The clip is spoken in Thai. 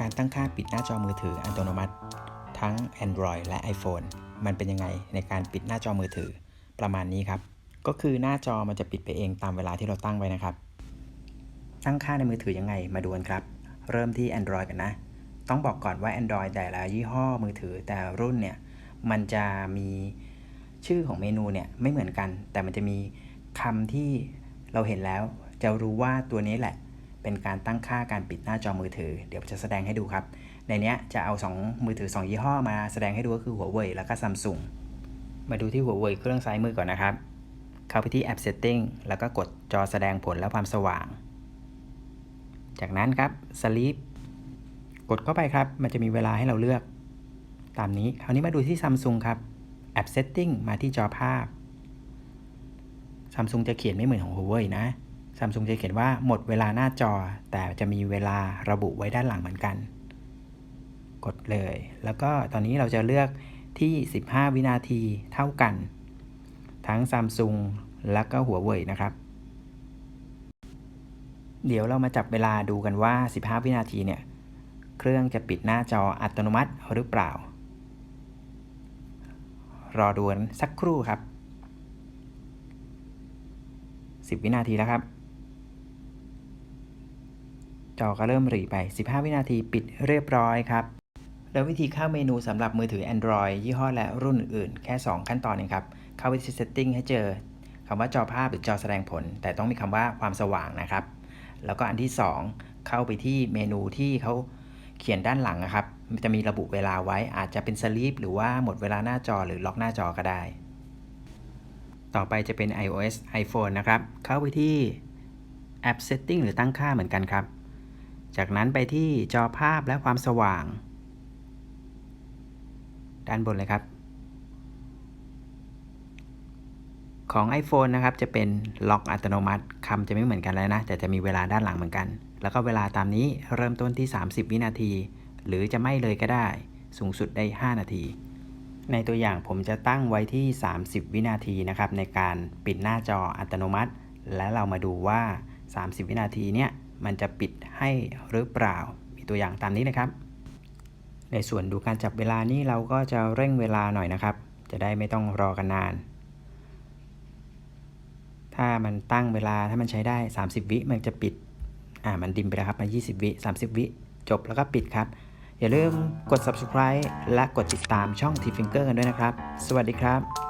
การตั้งค่าปิดหน้าจอมือถืออัตโนมัติ ทั้ง Android และ iPhone มันเป็นยังไงในการปิดหน้าจอมือถือ ประมาณนี้ครับ ก็คือหน้าจอมันจะปิดไปเองตามเวลาที่เราตั้งไว้นะครับ ตั้งค่าในมือถือยังไงมาดูกันครับ เริ่มที่ Android กันนะ ต้องบอกก่อนว่า Android แต่ละยี่ห้อมือถือแต่รุ่นเนี่ยมันจะมีชื่อของเมนูเนี่ยไม่เหมือนกัน แต่มันจะมีคำที่เราเห็นแล้ว จะรู้ว่าตัวนี้แหละ เป็นการตั้งค่าการปิดหน้าจอมือถือ เดี๋ยวจะแสดงให้ดูครับ ในนี้จะเอา 2 มือถือ 2 ยี่ห้อมาแสดงให้ดูก็คือ Huawei แล้วก็ Samsung มาดูที่ Huawei เครื่องซ้ายมือก่อนนะครับ เข้าไปที่ App Setting แล้วก็กดจอแสดงผลและความสว่าง จากนั้นครับ Sleep กดเข้าไปครับ มันจะมีเวลาให้เราเลือก ตามนี้ คราวนี้มาดูที่ Samsung ครับ App Setting มาที่จอภาพ Samsung จะเขียนไม่เหมือนของ Huawei นะ Samsung จะเขียนว่าหมดเวลาหน้าจอ แต่จะมีเวลาระบุไว้ด้านหลังเหมือนกัน กดเลย แล้วก็ตอนนี้เราจะเลือกที่ 15 วินาทีเท่ากัน ทั้ง Samsung แล้วก็ Huawei นะครับ เดี๋ยวเรามาจับเวลาดูกันว่า 15 วินาทีเนี่ย เครื่องจะปิดหน้าจออัตโนมัติหรือเปล่า รอดูกันสักครู่ครับ 10 วินาทีแล้วครับ จอก็เริ่มหรี่ไป 15 วินาทีปิดเรียบร้อยครับ แล้ววิธีเข้าเมนูสำหรับมือถือ Android ยี่ห้อและรุ่นอื่นแค่ 2 ขั้นตอนเองครับ เข้าไปที่ Setting ให้เจอคำว่าจอภาพหรือจอแสดงผล แต่ต้องมีคำว่าความสว่างนะครับ แล้วก็อันที่ 2 เข้าไปที่เมนูที่เขาเขียนด้านหลังนะครับจะมีระบุเวลาไว้อาจจะเป็น Sleep หรือว่าหมดเวลาหน้าจอหรือล็อกหน้าจอก็ได้ ต่อไปจะเป็น iOS iPhone นะครับ เข้าไปที่ App Setting หรือตั้งค่าเหมือนกันครับ จากนั้นไปที่จอภาพและความสว่าง ด้านบนเลยครับ ของ iPhone นะครับ จะเป็นล็อกอัตโนมัติคำจะไม่เหมือนกันแล้วนะ แต่จะมีเวลาด้านหลังเหมือนกัน แล้วก็เวลาตามนี้เริ่มต้นที่ 30 วินาที หรือจะไม่เลยก็ได้ สูงสุดได้ 5 นาที ในตัวอย่างผมจะตั้งไว้ที่ 30 วินาทีนะครับในการปิดหน้าจออัตโนมัติ และเรามาดูว่า 30 วินาทีเนี่ย มันจะปิดให้หรือเปล่า มีตัวอย่างตามนี้นะครับ ในส่วนดูการจับเวลานี้เราก็จะเร่งเวลาหน่อยนะครับ จะได้ไม่ต้องรอกันนาน ถ้ามันตั้งเวลาถ้ามันใช้ได้ 30 วิมันจะปิด อ่า มันดิมไปแล้วครับมา 20 วิ 30 วิ จบแล้วก็ปิดครับ อย่าลืมกด subscribe และกดติดตามช่อง T Finger กันด้วยนะครับ สวัสดีครับ